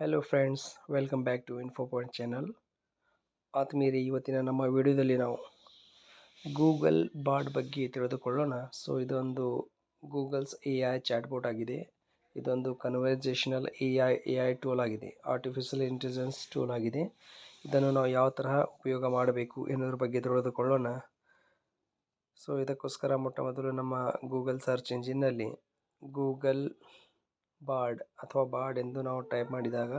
Hello friends welcome back to info point channel ಆತ್ಮೀಯರೇ, ಇವತ್ತಿನ ನಮ್ಮ ವಿಡಿಯೋದಲ್ಲಿ ನಾವು ಗೂಗಲ್ ಬಾಡ್ ಬಗ್ಗೆ ತಿಳಿದುಕೊಳ್ಳೋಣ. ಸೊ ಇದೊಂದು ಗೂಗಲ್ಸ್ ಎ ಐ ಚಾಟ್ಬೋಟ್ ಆಗಿದೆ. ಇದೊಂದು conversational A I A I tool ಆಗಿದೆ. ಆರ್ಟಿಫಿಷಿಯಲ್ ಇಂಟೆಲಿಜೆನ್ಸ್ ಟೂಲ್ ಆಗಿದೆ. ಇದನ್ನು ನಾವು ಯಾವ ತರಹ ಉಪಯೋಗ ಮಾಡಬೇಕು ಎನ್ನುವುದ್ರ ಬಗ್ಗೆ ತಿಳಿದುಕೊಳ್ಳೋಣ. ಸೊ ಇದಕ್ಕೋಸ್ಕರ ಮೊಟ್ಟ ಮೊದಲು ನಮ್ಮ ಗೂಗಲ್ ಸರ್ಚ್ ಇಂಜಿನ್ನಲ್ಲಿ ಗೂಗಲ್ ಬಾರ್ಡ್ ಅಥವಾ ಬಾರ್ಡ್ ಎಂದು ನಾವು ಟೈಪ್ ಮಾಡಿದಾಗ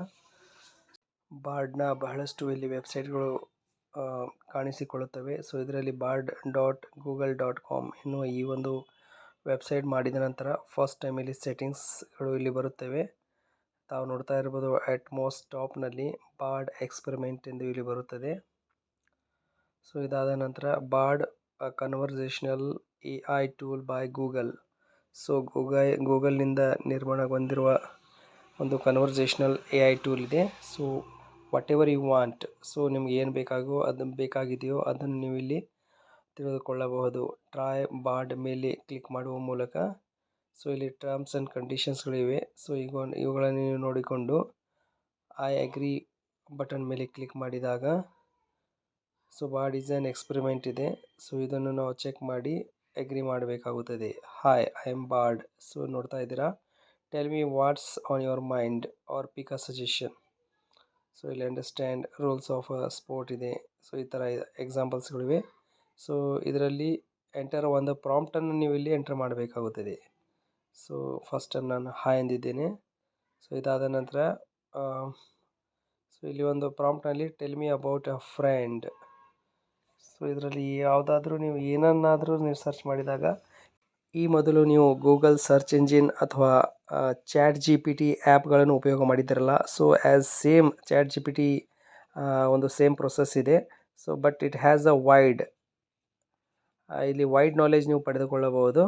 ಬಾರ್ಡ್ನ ಬಹಳಷ್ಟು ಇಲ್ಲಿ ವೆಬ್ಸೈಟ್ಗಳು ಕಾಣಿಸಿಕೊಳ್ಳುತ್ತವೆ. ಸೊ, ಇದರಲ್ಲಿ Bard dot Google dot com ಎನ್ನುವ ಈ ಒಂದು ವೆಬ್ಸೈಟ್ ಮಾಡಿದ ನಂತರ ಫಸ್ಟ್ ಟೈಮ್ ಇಲ್ಲಿ ಸೆಟ್ಟಿಂಗ್ಸ್ಗಳು ಇಲ್ಲಿ ಬರುತ್ತವೆ. ತಾವು ನೋಡ್ತಾ ಇರ್ಬೋದು ಅಟ್ ಮೋಸ್ಟ್ ಟಾಪ್ನಲ್ಲಿ ಬಾರ್ಡ್ ಎಕ್ಸ್ಪೆರಿಮೆಂಟ್ ಎಂದು ಇಲ್ಲಿ ಬರುತ್ತದೆ. ಸೊ, ಇದಾದ ನಂತರ Bard conversational A I tool by Google so Google ಗೂಗಲ್ನಿಂದ ನಿರ್ಮಾಣಗೊಂಡಿರುವ ಒಂದು ಕನ್ವರ್ಸೇಷನಲ್ ಎ ಐ ಟೂಲ್ ಇದೆ. So whatever you want so ನಿಮ್ಗೆ ಏನು ಬೇಕಾಗೋ ಅದು ಬೇಕಾಗಿದೆಯೋ ಅದನ್ನು ನೀವು ಇಲ್ಲಿ ತಿಳಿದುಕೊಳ್ಳಬಹುದು. ಟ್ರಾಯ್ ಬಾರ್ಡ್ ಮೇಲೆ ಕ್ಲಿಕ್ ಮಾಡುವ ಮೂಲಕ. ಸೊ ಇಲ್ಲಿ ಟರ್ಮ್ಸ್ ಆ್ಯಂಡ್ ಕಂಡೀಷನ್ಸ್ಗಳಿವೆ ಸೊ ಈಗ ಇವುಗಳನ್ನು ನೀವು ನೋಡಿಕೊಂಡು ಐ ಅಗ್ರಿ ಬಟನ್ ಮೇಲೆ ಕ್ಲಿಕ್ ಮಾಡಿದಾಗ. So Bard is an experiment ಇದೆ. ಸೊ ಇದನ್ನು ನಾವು ಚೆಕ್ ಮಾಡಿ. ಅಗ್ರಿ ಮಾಡಬೇಕಾಗುತ್ತದೆ. Hi I am Bard so ನೋಡ್ತಾ ಇದ್ದೀರಾ? Tell me what's on your mind or pick a suggestion so ಇಲ್ಲಿ ಅಂಡರ್ಸ್ಟ್ಯಾಂಡ್ ರೂಲ್ಸ್ ಆಫ್ ಸ್ಪೋರ್ಟ್ ಇದೆ. ಸೊ ಈ ಥರ ಎಕ್ಸಾಂಪಲ್ಸ್ಗಳಿವೆ ಸೊ ಇದರಲ್ಲಿ ಎಂಟರ್ ಒಂದು ಪ್ರಾಂಪ್ಟನ್ನು ನೀವು ಇಲ್ಲಿ ಎಂಟರ್ ಮಾಡಬೇಕಾಗುತ್ತದೆ. ಸೊ ಫಸ್ಟ್ ನಾನು ಹಾಯ್ ಎಂದಿದ್ದೇನೆ ಸೊ ಇದಾದ ನಂತರ ಸೊ ಇಲ್ಲಿ ಒಂದು ಪ್ರಾಂಪ್ಟ್ನಲ್ಲಿ tell me about a friend so ಇದರಲ್ಲಿ ಯಾವುದಾದ್ರೂ ನೀವು ಏನನ್ನಾದರೂ ನೀವು ಸರ್ಚ್ ಮಾಡಿದಾಗ, ಈ ಮೊದಲು ನೀವು ಗೂಗಲ್ ಸರ್ಚ್ ಇಂಜಿನ್ ಅಥವಾ ಚ್ಯಾಟ್ ಜಿ ಪಿ ಟಿ ಆ್ಯಪ್ಗಳನ್ನು ಉಪಯೋಗ ಮಾಡಿದ್ದಿರಲ್ಲ? So as same chat G P T ಒಂದು ಸೇಮ್ ಪ್ರೊಸೆಸ್ ಇದೆ. So but it has a wide ಇಲ್ಲಿ ವೈಡ್ ನಾಲೆಜ್ ನೀವು ಪಡೆದುಕೊಳ್ಳಬಹುದು.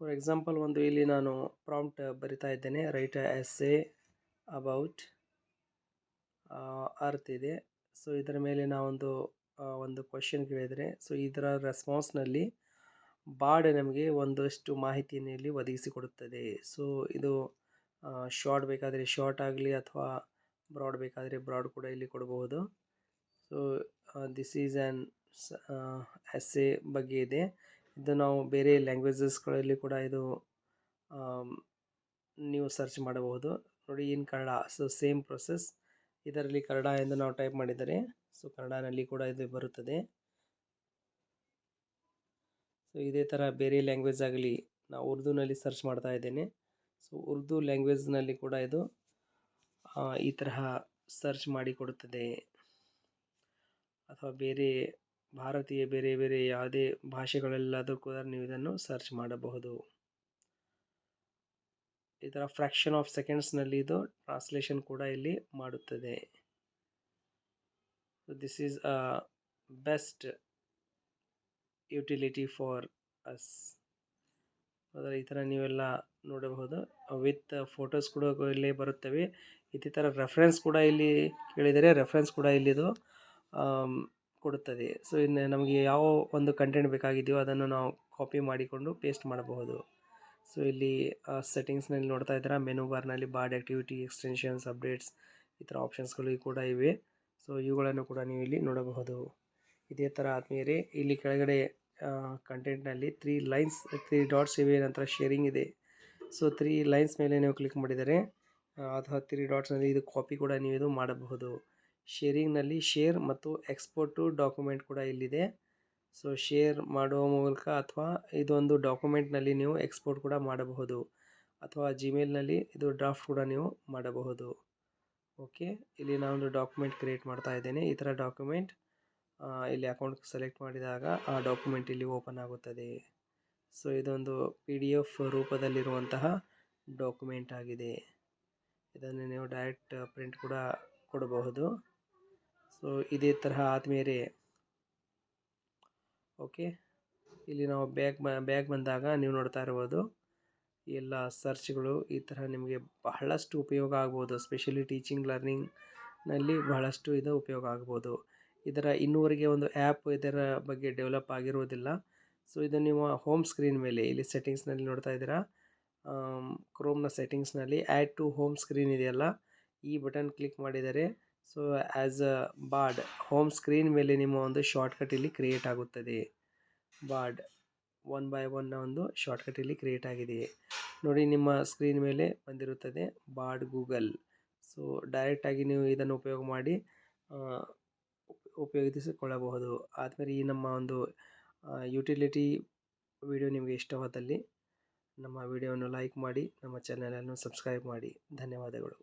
ಫಾರ್ ಎಕ್ಸಾಂಪಲ್ ಒಂದು ಇಲ್ಲಿ ನಾನು ಪ್ರಾಂಪ್ಟ್ ಬರಿತಾ ಇದ್ದೇನೆ. Write essay about earth ಇದೆ. ಸೊ ಇದರ ಮೇಲೆ ನಾವೊಂದು ಒಂದು ಕ್ವಶನ್ ಕೇಳಿದರೆ ಸೊ ಇದರ ರೆಸ್ಪಾನ್ಸ್ನಲ್ಲಿ ಬಾರ್ಡ್ ನಮಗೆ ಒಂದಷ್ಟು ಮಾಹಿತಿಯನ್ನು ಇಲ್ಲಿ ಒದಗಿಸಿಕೊಡುತ್ತದೆ. ಸೊ ಇದು ಶಾರ್ಟ್ ಬೇಕಾದರೆ ಶಾರ್ಟ್ ಆಗಲಿ ಅಥವಾ ಬ್ರಾಡ್ ಬೇಕಾದರೆ ಬ್ರಾಡ್ ಕೂಡ ಇಲ್ಲಿ ಕೊಡಬಹುದು. So this is an essay ಬಗ್ಗೆ ಇದೆ. ಇದು ನಾವು ಬೇರೆ ಲ್ಯಾಂಗ್ವೇಜಸ್ಗಳಲ್ಲಿ ಕೂಡ ಇದು ನೀವು ಸರ್ಚ್ ಮಾಡಬಹುದು. ನೋಡಿ ಏನು ಕನ್ನಡ ಸೊ ಸೇಮ್ ಪ್ರೊಸೆಸ್ ಇದರಲ್ಲಿ ಕನ್ನಡ ಎಂದು ನಾವು ಟೈಪ್ ಮಾಡಿದರೆ ಸೊ ಕನ್ನಡನಲ್ಲಿ ಕೂಡ ಇದು ಬರುತ್ತದೆ. ಸೊ ಇದೇ ಥರ ಬೇರೆ ಲ್ಯಾಂಗ್ವೇಜ್ ಆಗಲಿ ನಾವು ಉರ್ದುನಲ್ಲಿ ಸರ್ಚ್ ಮಾಡ್ತಾ ಇದ್ದೇನೆ. ಸೊ ಉರ್ದು ಲ್ಯಾಂಗ್ವೇಜ್ನಲ್ಲಿ ಕೂಡ ಇದು ಈ ತರಹ ಸರ್ಚ್ ಮಾಡಿಕೊಡುತ್ತದೆ ಅಥವಾ ಬೇರೆ ಭಾರತೀಯ ಬೇರೆ ಬೇರೆ ಯಾವುದೇ ಭಾಷೆಗಳಲ್ಲಾದರೂ ಕೂಡ ನೀವು ಇದನ್ನು ಸರ್ಚ್ ಮಾಡಬಹುದು. ಈ ಥರ ಫ್ರ್ಯಾಕ್ಷನ್ ಆಫ್ ಸೆಕೆಂಡ್ಸ್ನಲ್ಲಿ ಇದು ಟ್ರಾನ್ಸ್ಲೇಷನ್ ಕೂಡ ಇಲ್ಲಿ ಮಾಡುತ್ತದೆ. This is a best utility for us ಅದರ ಈ ಥರ ನೀವೆಲ್ಲ ನೋಡಬಹುದು. ವಿತ್ ಫೋಟೋಸ್ ಕೂಡ ಇಲ್ಲಿ ಬರುತ್ತವೆ. ಇದೇ ಥರ ರೆಫರೆನ್ಸ್ ಕೂಡ ಇಲ್ಲಿ ಕೇಳಿದರೆ ರೆಫರೆನ್ಸ್ ಕೂಡ ಇಲ್ಲಿದು ಕೊಡುತ್ತದೆ. ಸೊ ಇನ್ನು ನಮಗೆ ಯಾವ ಒಂದು ಕಂಟೆಂಟ್ ಬೇಕಾಗಿದೆಯೋ ಅದನ್ನು ನಾವು ಕಾಪಿ ಮಾಡಿಕೊಂಡು ಪೇಸ್ಟ್ ಮಾಡಬಹುದು. ಸೊ ಇಲ್ಲಿ ಸೆಟ್ಟಿಂಗ್ಸ್ನಲ್ಲಿ ನೋಡ್ತಾ ಇದ್ದೀರಾ? ಮೆನು ಬಾರ್ನಲ್ಲಿ ಬಾರ್ಡ್ ಆ್ಯಕ್ಟಿವಿಟಿ ಎಕ್ಸ್ಟೆನ್ಷನ್ಸ್ ಅಪ್ಡೇಟ್ಸ್ ಈ ಥರ ಆಪ್ಷನ್ಸ್ಗಳು ಕೂಡ ಇವೆ. ಸೊ ಇವುಗಳನ್ನು ಕೂಡ ನೀವು ಇಲ್ಲಿ ನೋಡಬಹುದು. ಇದೇ ಥರ ಆತ್ಮೀಯರೇ, ಇಲ್ಲಿ ಕೆಳಗಡೆ ಕಂಟೆಂಟ್ನಲ್ಲಿ ತ್ರೀ ಲೈನ್ಸ್ ತ್ರೀ ಡಾಟ್ಸ್ ಇವೆ. ನಂತರ ಶೇರಿಂಗ್ ಇದೆ. ಸೊ ತ್ರೀ ಲೈನ್ಸ್ ಮೇಲೆ ನೀವು ಕ್ಲಿಕ್ ಮಾಡಿದರೆ ಅಥವಾ ತ್ರೀ ಡಾಟ್ಸ್ನಲ್ಲಿ ಇದು ಕಾಪಿ ಕೂಡ ನೀವು ಇದು ಮಾಡಬಹುದು. ಶೇರಿಂಗ್ನಲ್ಲಿ ಶೇರ್ ಮತ್ತು ಎಕ್ಸ್ಪೋರ್ಟು ಡಾಕ್ಯುಮೆಂಟ್ ಕೂಡ ಇಲ್ಲಿದೆ. ಸೊ ಶೇರ್ ಮಾಡುವ ಮೂಲಕ ಅಥವಾ ಇದೊಂದು ಡಾಕ್ಯುಮೆಂಟ್ನಲ್ಲಿ ನೀವು ಎಕ್ಸ್ಪೋರ್ಟ್ ಕೂಡ ಮಾಡಬಹುದು. ಅಥವಾ ಜಿಮೇಲ್ನಲ್ಲಿ ಇದು ಡ್ರಾಫ್ಟ್ ಕೂಡ ನೀವು ಮಾಡಬಹುದು. ಓಕೆ, ಇಲ್ಲಿ ನಾನೊಂದು ಡಾಕ್ಯುಮೆಂಟ್ ಕ್ರಿಯೇಟ್ ಮಾಡ್ತಾ ಇದ್ದೇನೆ. ಈ ಥರ ಡಾಕ್ಯುಮೆಂಟ್ ಇಲ್ಲಿ ಅಕೌಂಟ್ ಸೆಲೆಕ್ಟ್ ಮಾಡಿದಾಗ ಆ ಡಾಕ್ಯುಮೆಂಟ್ ಇಲ್ಲಿ ಓಪನ್ ಆಗುತ್ತದೆ. ಸೊ ಇದೊಂದು ಪಿ ಡಿ ಎಫ್ ರೂಪದಲ್ಲಿರುವಂತಹ ಡಾಕ್ಯುಮೆಂಟ್ ಆಗಿದೆ. ಇದನ್ನು ನೀವು ಡೈರೆಕ್ಟ್ ಪ್ರಿಂಟ್ ಕೂಡ ಕೊಡಬಹುದು. ಸೊ ಇದೇ ತರಹ ಆದಮೇಲೆ ಓಕೆ? ಇಲ್ಲಿ ನಾವು ಬ್ಯಾಗ್ ಬ್ಯಾಗ್ ಬಂದಾಗ ನೀವು ನೋಡ್ತಾ ಇರ್ಬೋದು, ಎಲ್ಲ ಸರ್ಚ್ಗಳು ಈ ಥರ ನಿಮಗೆ ಬಹಳಷ್ಟು ಉಪಯೋಗ ಆಗ್ಬೋದು. ಸ್ಪೆಷಲಿ ಟೀಚಿಂಗ್ ಲರ್ನಿಂಗ್ನಲ್ಲಿ ಬಹಳಷ್ಟು ಇದು ಉಪಯೋಗ ಆಗ್ಬೋದು. ಇದರ ಇನ್ನೂವರೆಗೆ ಒಂದು ಆ್ಯಪ್ ಇದರ ಬಗ್ಗೆ ಡೆವಲಪ್ ಆಗಿರೋದಿಲ್ಲ. ಸೊ ಇದು ನೀವು ಹೋಮ್ ಸ್ಕ್ರೀನ್ ಮೇಲೆ, ಇಲ್ಲಿ ಸೆಟ್ಟಿಂಗ್ಸ್ನಲ್ಲಿ ನೋಡ್ತಾ ಇದ್ದೀರಾ? ಕ್ರೋಮ್ನ ಸೆಟ್ಟಿಂಗ್ಸ್ನಲ್ಲಿ ಆ್ಯಡ್ ಟು ಹೋಮ್ ಸ್ಕ್ರೀನ್ ಇದೆಯಲ್ಲ? ಈ ಬಟನ್ ಕ್ಲಿಕ್ ಮಾಡಿದರೆ so as a baud home screen ಮೇಲೆ ನಿಮ್ಮ ಒಂದು ಶಾರ್ಟ್ಕಟ್ ಇಲ್ಲಿ ಕ್ರಿಯೇಟ್ ಆಗುತ್ತದೆ. ಬಾಡ್ ಒನ್ ಬೈ ಒನ್ ಒಂದು ಶಾರ್ಟ್ಕಟ್ ಇಲ್ಲಿ ಕ್ರಿಯೇಟ್ ಆಗಿದೆ. ನೋಡಿ, ನಿಮ್ಮ ಸ್ಕ್ರೀನ್ ಮೇಲೆ ಬಂದಿರುತ್ತದೆ ಬಾಡ್ ಗೂಗಲ್ ಸೊ ಡೈರೆಕ್ಟಾಗಿ ನೀವು ಇದನ್ನು ಉಪಯೋಗ ಮಾಡಿ ಉಪಯೋಗಿಸಿಕೊಳ್ಳಬಹುದು. ಆದಮೇಲೆ ಈ ನಮ್ಮ ಒಂದು ಯುಟಿಲಿಟಿ ವಿಡಿಯೋ ನಿಮಗೆ ಇಷ್ಟವಾದಲ್ಲಿ ನಮ್ಮ ವಿಡಿಯೋವನ್ನು ಲೈಕ್ ಮಾಡಿ, ನಮ್ಮ ಚಾನಲನ್ನು ಸಬ್ಸ್ಕ್ರೈಬ್ ಮಾಡಿ. ಧನ್ಯವಾದಗಳು.